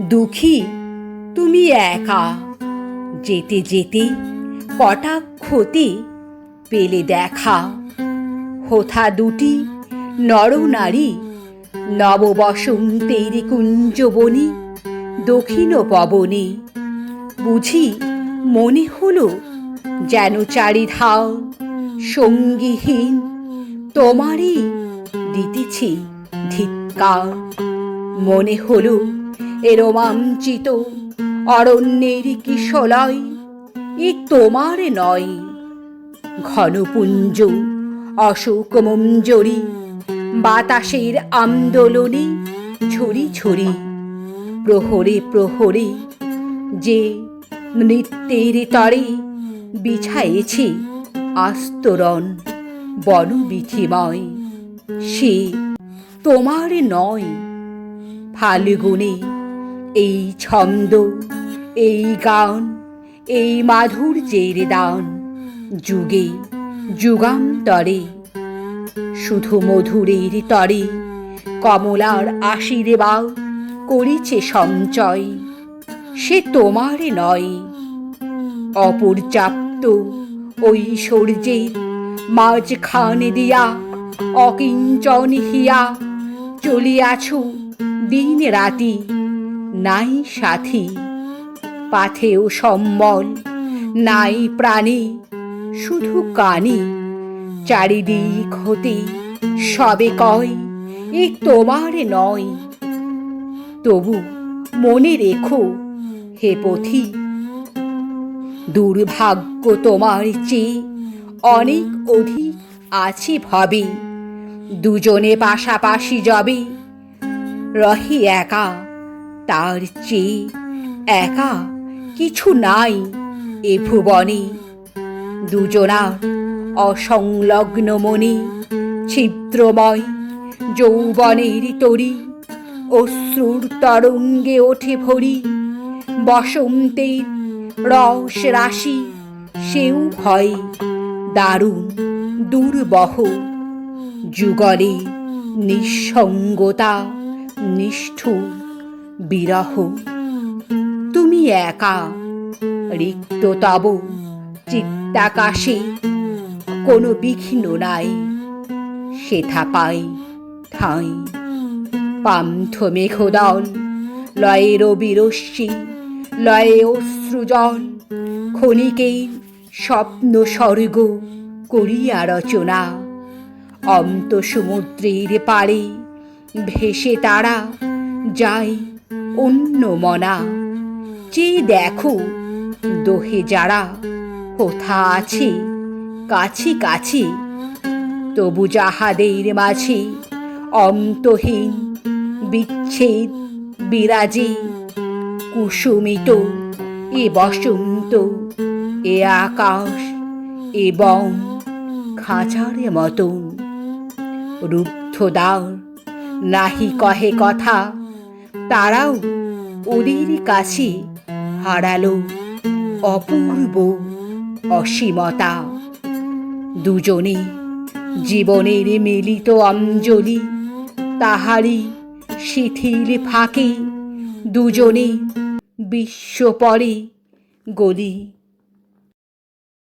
দুঃখী, তুমি একা। যেতে যেতে কটাক্ষতে পেলে দেখা। হোথা দুটি নরনারী নববসন্তের কুঞ্জবনী দক্ষিণ পবনে। বুঝি মনে হলো যেন চারিধাও সঙ্গীহীন তোমারই দিতেছি ধিক্কার। মনে হলো এ রোমাঞ্চিত অরণ্যের কিশলয়, এ তোমার নয়। ঘনপুঞ্জ, অশোক মঞ্জরি, বাতাসের আন্দোলনে ঝুরি ছড়ি প্রহরে প্রহরে যে নৃত্যের তরে বিছায়েছে আস্তরণ বনবিথিময়, সে তোমার নয়। ফাল্গুনে। এই ছন্দ, এই গান, এই মাধুর্যের দান। যুগে যুগান্তরে। শুধু মধুরের তরে কমলার আশীর্বাদ করেছে সঞ্চয়। সে তোমার নয়। অপর্যাপ্ত ঐশ্বর্যের মাঝখানে দিয়া অকিঞ্চন হিয়া চলিয়াছ। দিন রাতি, নাই সাথী পাথেও সম্বল, নাই প্রাণী, শুধু কানে, চারিদিক হতে সবে কয়, এ তোমার নয়। তবু মনে রেখো হে পথি, দুর্ভাগ্য তোমার চেয়ে অনেক অধিক আছে ভাবে, দুজনে পাশাপাশি যাবে রহি একা, তার চেয়ে একা কিছু নাই এ ভুবনে। দুজনার অসংলগ্ন মনে, ছিদ্রময় যৌবনের তরি, অশ্রুর তরঙ্গে ওঠে ভরি, বসন্তের রস রাশি, সেও হয় দারুণ, দুর্বহ, যুগলে নিঃসঙ্গতা। নিষ্ঠুর, বিরহ। তুমি একা, রিক্ত তব, চিত্তাকাশে। কোনো বিঘ্ন নাই, সেথা পাই ঠাঁই। পান্থ মেঘদল লয়ে রবিরশ্মি লয়ে অশ্রুজল ক্ষণিকের স্বপ্ন স্বর্গ করিয়া রচনা। অন্ত সমুদ্রের পাড়ে ভেসে তারা যায় অন্য মনা। যে দেখো দোহে যারা কোথা আছে, কাছে কাছে, তবু যাহাদের মাঝে অন্তহীন বিচ্ছেদ বিরাজে, কুসুমিত এ বসন্ত, এ আকাশ এবং খাঁচার মতন রুদ্ধ দ্বার নাহি কহে কথা। তারাও ওদের কাছে হারালো অপূর্ব অসীমতা। দুজনে জীবনের মিলিত অঞ্জলি তাহারি শিথিল ফাঁকে দুজনে বিশ্ব পরে গলি